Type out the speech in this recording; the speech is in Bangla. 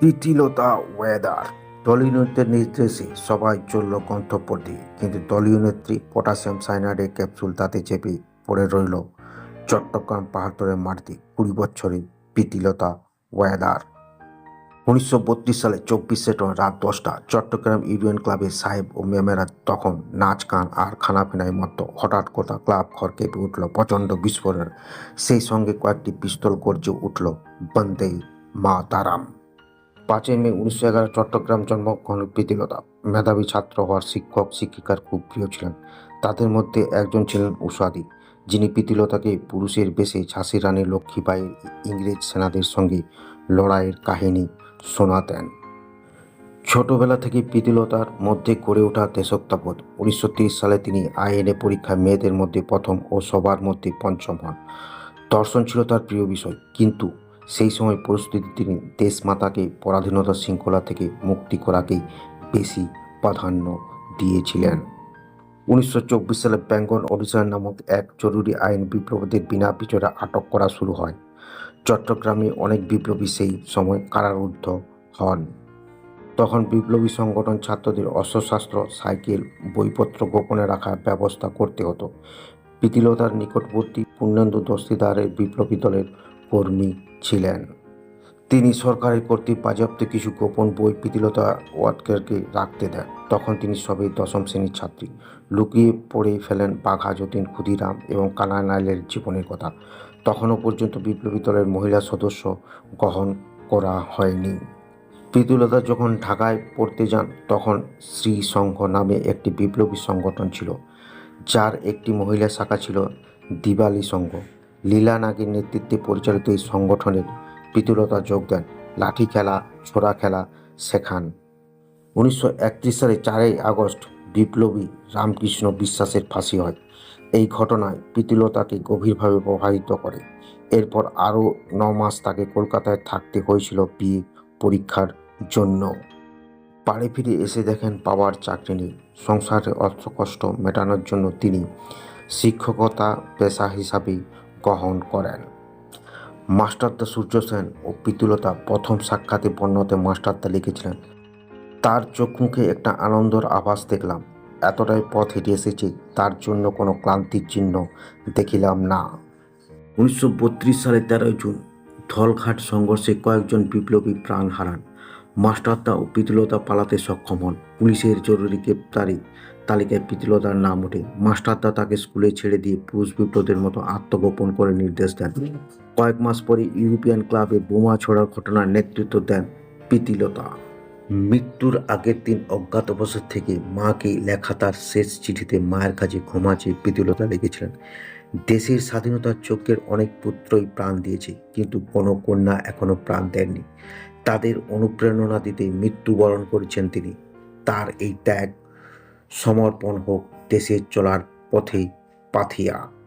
প্রীতিলতা ওয়েদার দলীয় নেত্রীর নির্দেশে সবাই চলল গন্তব্য দিয়ে কিন্তু দলীয় নেত্রী পটাশিয়াম সাইনাইডের ক্যাপসুল তাতে চেপে পড়ে রইল। চট্টগ্রাম পাহাড়তরের মাটিতে কুড়ি বছরের প্রীতিলতা ওয়েদার উনিশশো বত্রিশ সালে চব্বিশে টন রাত দশটা চট্টগ্রাম ইউনিয়ন ক্লাবের সাহেব ও মেমেরা তখন নাচ, গান আর খানাপিনায় মতো হঠাৎ কথা ক্লাব ঘর কেঁপে উঠল। প্রচণ্ড বিস্ফোরণ। সেই সঙ্গে কয়েকটি পিস্তল গর্জে উঠল বন্দে মা তারাম পাঁচই মে উনিশশো এগারো চট্টগ্রাম জন্মগ্রহণ প্রীতিলতা। মেধাবী ছাত্র হওয়ার শিক্ষক, শিক্ষিকার খুব প্রিয় ছিলেন। তাদের মধ্যে একজন ছিলেন উষাদি, যিনি প্রীতিলতাকে পুরুষের বেশে ঝাঁসি রানী লক্ষ্মীবাইয়ের ইংরেজ সেনাদের সঙ্গে লড়াইয়ের কাহিনী শোনাতেন। ছোটবেলা থেকে প্রীতিলতার মধ্যে গড়ে ওঠা দেশত্ববোধ উনিশশো সালে তিনি আইএনএ পরীক্ষায় মেয়েদের মধ্যে প্রথম ও সবার মধ্যে পঞ্চম হন। দর্শন ছিল তার প্রিয় বিষয়। কিন্তু সেই সময় পরিস্থিতি তিনি দেশমাতাকে পরাধীনতার শৃঙ্খলা থেকে মুক্তি করাকেই বেশি প্রাধান্য দিয়েছিলেন। উনিশশো চব্বিশ সালে বেঙ্গল অডিশন নামক এক জরুরি আইন বিপ্লবীদের বিনা বিচারে আটক করা শুরু হয়। চট্টগ্রামে অনেক বিপ্লবী সেই সময় কারারুদ্ধ হন। তখন বিপ্লবী সংগঠন ছাত্রদের অস্ত্রশস্ত্র, সাইকেল, বইপত্র গোপনে রাখার ব্যবস্থা করতে হতো। প্রীতিলতার নিকটবর্তী পূর্ণেন্দু দস্তিদারের বিপ্লবী দলের কর্মী ছিলেন। তিনি সরকারের কর্তৃক বাজেয়াপ্ত কিছু গোপন বই প্রীতিলতা ওয়াটকারকে রাখতে দেন। তখন তিনি সবে দশম শ্রেণির ছাত্রী। লুকিয়ে পড়ে ফেলেন বাঘা, যতীন, ক্ষুদিরাম এবং কানানাইলের জীবনের কথা। তখনও পর্যন্ত বিপ্লবী দলের মহিলা সদস্য গ্রহণ করা হয়নি। প্রীতিলতা যখন ঢাকায় পড়তে যান, তখন শ্রী সংঘ নামে একটি বিপ্লবী সংগঠন ছিল, যার একটি মহিলা শাখা ছিল দিবালি সংঘ। লীলা নাগের নেতৃত্বে পরিচালিত এই সংগঠনের প্রীতিলতা যোগ দেন লাঠি খেলা, ছোড়া খেলা শেখান উনিশশো একত্রিশ সালে চারই আগস্ট বিপ্লবী রামকৃষ্ণ বিশ্বাসের ফাঁসি হয়। এই ঘটনায় পিতুলতাকে গভীরভাবে প্রভাবিত করে। এরপর আরও ন মাস তাকে কলকাতায় থাকতে হয়েছিল বিয়ে পরীক্ষার জন্য। বাড়ি ফিরে এসে দেখেন পাওয়ার চাকরি নেই। সংসারের অর্থ কষ্ট মেটানোর জন্য তিনি শিক্ষকতা পেশা হিসাবে গ্রহণ করেন। মাস্টারদা সূর্য সেন ও পিতুলতা প্রথম সাক্ষাতে বর্ণতে মাস্টারদা লিখেছিলেন তার চোখ মুখে একটা আনন্দর আভাস দেখলাম। এতটাই পথ হেঁটে এসেছি, তার জন্য কোনো ক্লান্তির চিহ্ন দেখিলাম না। উনিশশো বত্রিশ সালে তেরোই জুন ধলঘাট সংঘর্ষে কয়েকজন বিপ্লবী প্রাণ হারান। মাস্টারদা ও প্রীতিলতা পালাতে সক্ষম হন। পুলিশের জরুরি গ্রেপ্তারি তালিকায় প্রীতিলতার নাম ওঠে। মাস্টারদা তাকে স্কুলে ছেড়ে দিয়ে পুরুষ বিপ্লবীদের মতো আত্মগোপন করে নির্দেশ দেন। কয়েক মাস পরে ইউরোপিয়ান ক্লাবে বোমা ছোড়ার ঘটনার নেতৃত্ব দেন পিতিলতা। মৃত্যুর আগের দিন অজ্ঞাত অজ্ঞাতবশত থেকে মাকে লেখা তার শেষ চিঠিতে মায়ের কাছে ক্ষমা চেয়ে প্রীতিলতা লিখেছিলেন দেশের স্বাধীনতার চোখের অনেক পুত্রই প্রাণ দিয়েছে, কিন্তু কোনো কন্যা এখনও প্রাণ দেননি। তাদের অনুপ্রেরণা দিতে মৃত্যুবরণ করেছেন তিনি। তার এই ত্যাগ, সমর্পণ হোক দেশের চলার পথে পাথিয়া।